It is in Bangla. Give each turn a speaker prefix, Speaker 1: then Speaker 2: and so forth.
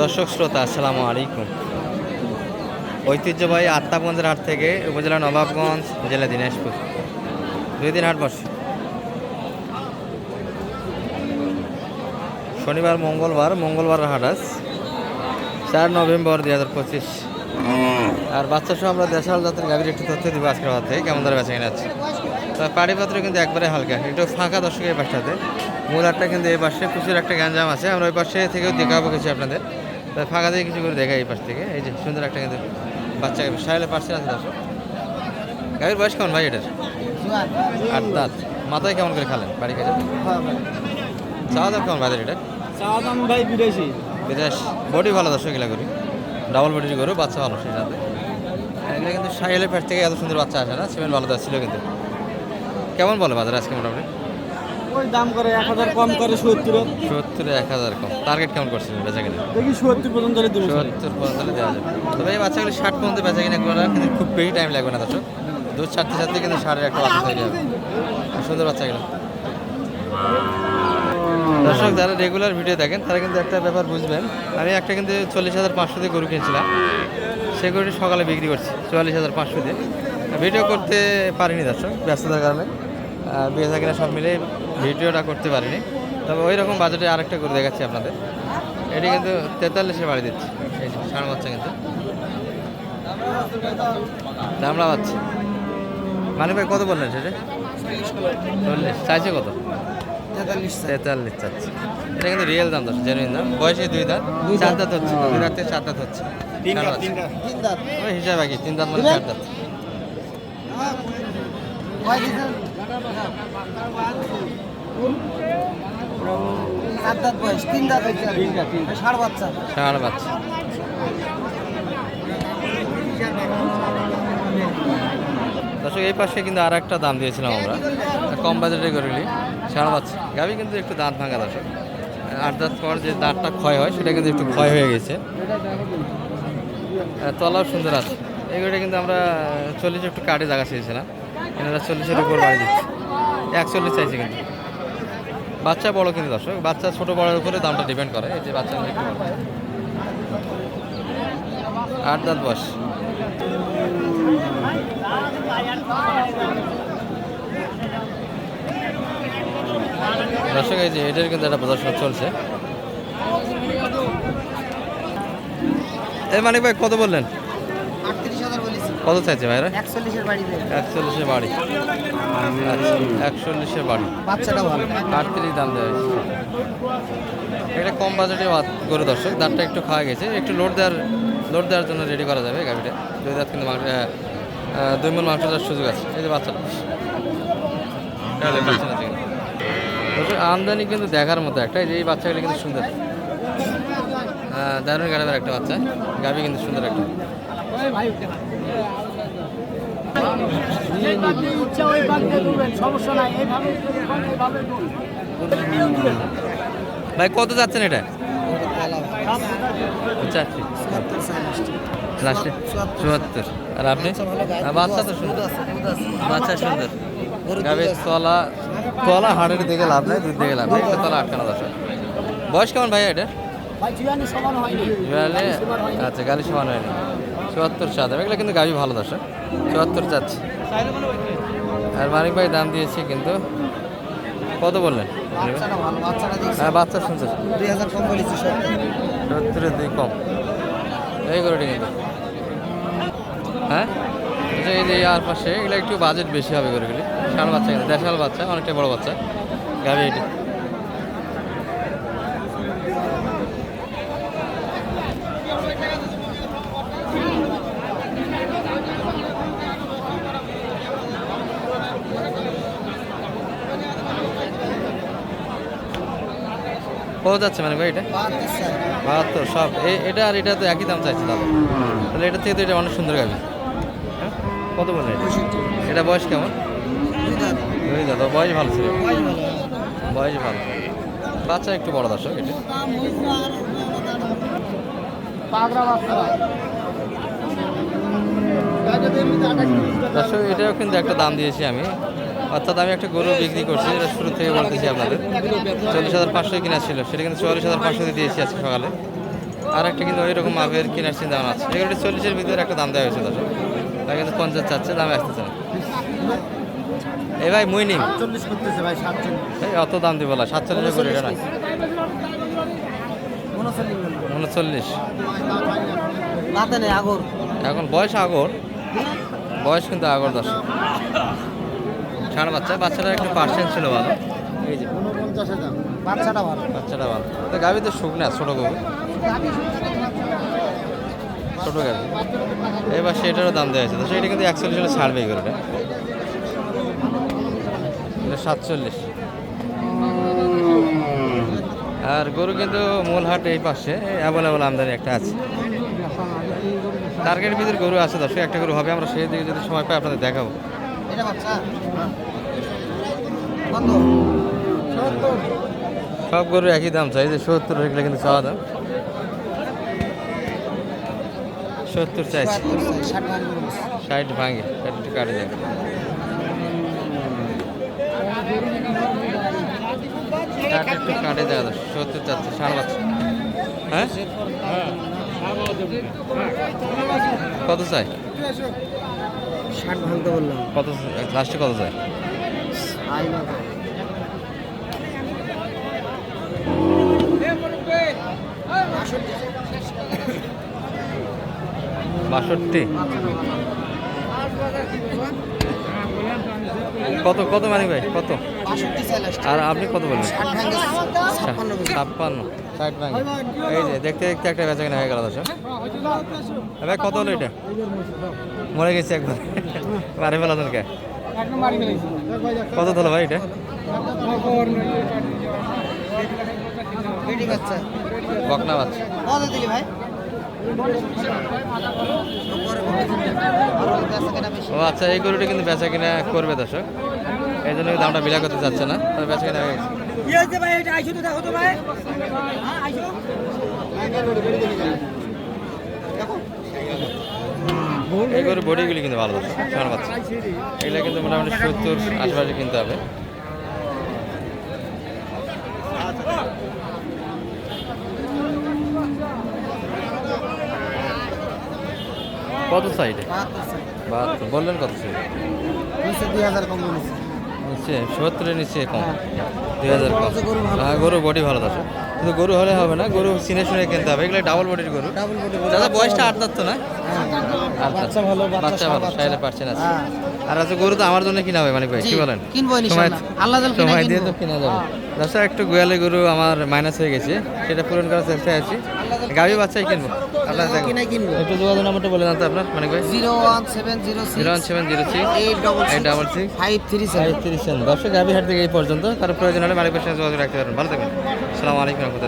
Speaker 1: দর্শক শ্রোতা, আসসালামু আলাইকুম। ঐতিহ্যবাহী আত্মাগঞ্জের হাট থেকে উপজেলা নবাবগঞ্জ, জেলা দিনাজপুর। দুই দিন হাট বসে। শনিবার, মঙ্গলবার মঙ্গলবার হাট আজ। চার নভেম্বর দুই হাজার পঁচিশ। আর বাচ্চা সহ আমরা দেশাল জাতের গাভীর একটু তথ্য দিব আজকের হাতে কেমন ধরে বেঁচে আছে পাড়িপত্র কিন্তু একবারে হালকা। একটু ফাঁকা দর্শক এই পাশটাতে মূল হাটটা কিন্তু এই পাশে প্রচুর একটা গ্যাঞ্জাম আছে। আমরা ওই পাশে থেকেও দেখাবো কিছু আপনাদের। ফাঁকা দিয়ে কিছু করে দেখাই এই পাশ থেকে। এই যে সুন্দর একটা কিন্তু বাচ্চা গাভী। সাহেলে পার্সেল আছে দর্শক। গাভীর বয়স কেমন ভাই এটার? আট দাঁত। মাথায় কেমন করে খালেন? বাড়ি কাজে চাওয়া দাম কেমন বাজার এটা
Speaker 2: চাওয়া দাম ভাই বিদেশি
Speaker 1: বিদেশ বডি ভালো দর্শক এগুলা করি ডাবল বডির গরু বাচ্চা ভালো সেই সাথে। এগুলো কিন্তু সাইলের পেট থেকে এত সুন্দর বাচ্চা আসে না। সিমেন্ট ভালো ছিল কিন্তু। কেমন বলে বাজার আজকে মোটামুটি?
Speaker 2: ওই দাম করে এক হাজার কম করে সত্তর।
Speaker 1: সত্তর এক হাজার কম। টার্গেট কেমন করছিলেন বেচা কিনা?
Speaker 2: দেখি সত্তর পর্যন্ত হলে দেবো।
Speaker 1: সত্তর পর্যন্ত দেওয়া যাবে। তবে এই বাচ্চাগুলো ষাট পর্যন্ত বেচা কিনা করা কিন্তু খুব বেশি টাইম লাগবে না দর্শক। দুধ ছাড়তে ছাড়তে কিন্তু সাড়ে একটা বাচ্চা তৈরি হবে। সুন্দর বাচ্চাগুলো। দর্শক যারা রেগুলার ভিডিও দেখেন তারা কিন্তু একটা ব্যাপার বুঝবেন। আমি একটা কিন্তু চল্লিশ হাজার পাঁচশো দিয়ে গরু কিনছিলাম। সে গরুটি সকালে বিক্রি করছি চুয়াল্লিশ হাজার পাঁচশো দিয়ে। ভিডিও করতে পারিনি দর্শক ব্যস্ততার কারণে। বিয়ে কিনা সব মিলে ভিডিওটা করতে পারিনি। তবে ওই রকম বাজেটে আরেকটা করে দেখাচ্ছি আপনাদের। এটি কিন্তু তেতাল্লিশে বাড়ি দিচ্ছি। এই যে ষাঁড় বাচ্চা কিন্তু। দামড়া বাচ্চা মানে ভাই কত বললেন সেটা? চল্লিশ। চাইছে কত? তেতাল্লিশ চাচ্ছে। এটা কিন্তু রিয়েল দাম দশ জেনুইন দাম। বয়সে দুই দাঁত। চার দাঁত। হচ্ছে। দুই দাঁত থেকে চার দাঁত হচ্ছে। ওই হিসাবে কি তিন দাঁত মানে চার দাঁত।
Speaker 2: সাত দাঁত বয়স তিন দাঁত হয়েছে ষাড় বাচ্চা।
Speaker 1: ষাঁড় বাচ্চা। দর্শক এই পাশে কিন্তু আর একটা দাম দিয়েছিলাম আমরা। কম বাজেটে করিলি ষাঁড় বাচ্চা। গাবি কিন্তু একটু দাঁত ভাঙা দর্শক। আট দাঁত পর যে দাঁতটা ক্ষয় হয় সেটা কিন্তু একটু ক্ষয় হয়ে গেছে। তলাও সুন্দর আছে। এগুলো কিন্তু আমরা চল্লিশ একটু কাটে জায়গা চেয়েছিলাম। এনারা চল্লিশের উপর বাড়ি দিচ্ছে। একচল্লিশ চাইছে কিন্তু। বাচ্চা বড় কিন্তু দর্শক, বাচ্চা ছোট বড়ের উপরে দামটা ডিপেন্ড করে, এই যে বাচ্চা আট দাঁত বয়স। দর্শক, এই যে এটার কিন্তু একটা প্রদর্শন চলছে। এই মানিক ভাই, কত বললেন?
Speaker 2: আটত্রিশ হাজার বলেছি।
Speaker 1: কত চাইছে ভাইরা?
Speaker 2: একচল্লিশের বাড়িতে
Speaker 1: একচল্লিশের বাড়ি। একচল্লিশের বাড়ি।
Speaker 2: বাচ্চাটা ভালো
Speaker 1: আটত্রিশ দাম এটা কম বাজেটে গরু দর্শক। দাঁতটা একটু খাওয়া গেছে। একটু লোড দেওয়ার লোড দেওয়ার জন্য রেডি করা যাবে গাড়িটা দুই দাঁত কিন্তু দুই মন মাংস দেওয়ার সুযোগ আছে। এই যে বাচ্চাটা। আমদানি কিন্তু দেখার মতো একটা। এই যে এই বাচ্চাগুলি কিন্তু সুন্দর। দারুণ গাড়ির একটা বাচ্চা। গাবি কিন্তু সুন্দর একটা।
Speaker 2: সমস্যা নাই এইভাবে
Speaker 1: ভাই কত যাচ্ছেন এটা? লাস্টে চুয়াত্তর। আর আপনি? বাচ্চা তো সুন্দর। বাচ্চা সুন্দর। গাভীর তলা তলা হাড়ের দিকে লাভ নেই দুধ দিকে লাভ নেই। একটা তলা আটকানো বয়স কেমন ভাই এটা আচ্ছা গাড়ি সমান হয়নি। চুয়াত্তর চাঁদ। এগুলো কিন্তু গাভি ভালো দশ চুয়াত্তর চাচ্ছে আর মানিক ভাই দাম দিয়েছে কিন্তু কত বললেন? হ্যাঁ বাচ্চা
Speaker 2: বলেছি
Speaker 1: সত্তরের দুই কম। এই গরুটি কিন্তু। হ্যাঁ? এই যে- আর পাশে এগুলো একটু বাজেট বেশি হবে গরুগুলি। ষাঁড় বাচ্চা কিন্তু দেশাল বাচ্চা অনেকটা বড় বাচ্চা। গাড়ি এটি। কত যাচ্ছে মানে ভাই এটা? বাহাত্তর সব। এটা আর এটা তো একই দাম চাইছে দাদা তাহলে এটা থেকে তো এটা অনেক সুন্দর গাবি। হ্যাঁ? কত বলে এটা? এটা বয়স কেমন? দুই দাদা বয়স ভালো ছিল। বয়স ভালো। বাচ্চা একটু বড় দর্শক এটা। দর্শক এটাও কিন্তু একটা দাম দিয়েছি আমি। অর্থাৎ আমি একটা গরু বিক্রি করছি এটা শুরু থেকে বলতেছি আপনাদের। চল্লিশ হাজার পাঁচশো কিনা ছিল সেটা কিন্তু চুয়াল্লিশ হাজার পাঁচশো দিয়েছি আজকে সকালে। আর একটা কিন্তু ওই রকম মাপের কেনার চিন্তা ভাবনা আছে। এগুলো চল্লিশের ভিতরে একটা দাম দেওয়া হয়েছে দশ তা কিন্তু পঞ্চাশ চাচ্ছে দামে আসতেছে না। এ ভাই মুই নিম?
Speaker 2: ভাই
Speaker 1: এই অত দাম দিব না সাতচল্লিশ করে এটা নাই।
Speaker 2: উনচল্লিশ
Speaker 1: এখন বয়স আগর। বয়স কিন্তু আগর দশ ষাঁড় বাচ্চা বাচ্চাটা একটু পার্সেন্ট ছিল ভালো। এই যে
Speaker 2: বাচ্চাটা ভালো।
Speaker 1: বাচ্চাটা ভালো। তো গাভি তো শুকনা ছোটো গরু ছোটো গাভি। এবার সেটারও দাম দেওয়া হয়েছে। তো সেটা কিন্তু একচল্লিশ হলে ছাড়বে এই গরুটা। সাতচল্লিশ। আর গরু কিন্তু মূল হাট এই পাশে। অ্যাভেলেবল আমদানি একটা আছে। টার্গেটের ভিতরে গরু আছে দর্শক একটা গরু হবে। আমরা সেই দিকে যদি সময় পাই আপনাদের দেখাবো।
Speaker 2: এটা বাচ্চা? কত?
Speaker 1: সব গরু একই দাম চাই যে সত্তর হয়ে কিন্তু চাওয়া দাম। সত্তর চাইছি।
Speaker 2: ষাট
Speaker 1: ভাঙে ষাট কাটে যায় ষাট একটু কাটে যায় সত্তর চাচ্ছে বাচ্চা হ্যাঁ? কত চাই?
Speaker 2: ষাট ভাঙতে বললাম
Speaker 1: কত লাস্টে কত
Speaker 2: যায়?
Speaker 1: বাষট্টি। কত কত মানে ভাই? কত? আর আপনি কত বলবেন
Speaker 2: ছাপ্পান্ন।
Speaker 1: ষাট ভাঙে। এই যে দেখতে দেখতে একটা বেচা কেনা হয়ে গেল দশ ভাই কত হলো এটা? মরে গেছে একবার। মারে ফেলা কে কত হলো ভাই এটা? বকনা বাচ্চা।
Speaker 2: কত দিলি ভাই?
Speaker 1: ও আচ্ছা এই গরুটা কিন্তু বেচা কিনা করবে দর্শক। এই জন্য দামটা বিলা করতে চাচ্ছে না তবে বেচা কিনা হয়ে এই গরুর বডিগুলি কিন্তু ভালো দর্শক এগুলো কিন্তু মোটামুটি সত্তর আশেপাশে কিনতে হবে। কত সাইডে বাহাত্তর। বললেন কত সাইড
Speaker 2: নিচে দুই হাজার কম নিচে
Speaker 1: নিচে সত্তরের নিচে কম। দুই হাজার কম। হ্যাঁ গরু বডি ভালো আছে। কিন্তু গরু হলে হবে না গরু চিনে শুনে কিনতে হবে। এগুলো ডাবল বডির গরু। দাদা বয়সটা আট দাঁত তো না? আট
Speaker 2: বাচ্চা ভালো
Speaker 1: বাচ্চা ভালো সাইলে পারছেন আছে
Speaker 2: হ্যাঁ।
Speaker 1: আর আছে গরু তো আমার জন্য কিনা হবে মানে ভাই কি বলেন?
Speaker 2: কিনবো
Speaker 1: সময়
Speaker 2: আল্লাহ
Speaker 1: সময় দিয়ে তো কিনা যাবে। দর্শক একটু গোয়ালে গরু আমার মাইনাস হয়ে গেছে সেটা পূরণ করার চেষ্টায় আছি। গাড়ি বাচ্চাই কিনবো। আপনার একটু যোগাযোগ নাম্বারটা বলে জানতো আপনার মানে
Speaker 2: zero one seven zero
Speaker 1: zero one seven zero six.
Speaker 2: Eight double
Speaker 1: eight double six.
Speaker 2: Five three seven.
Speaker 1: Three seven. দশটা গাভি হাট থেকে এই পর্যন্ত। তার প্রয়োজন হলে মালিকের সঙ্গে যোগাযোগ রাখতে পারেন। ভালো থাকবেন। আসসালামু আলাইকুম রহমতুল্লাহ।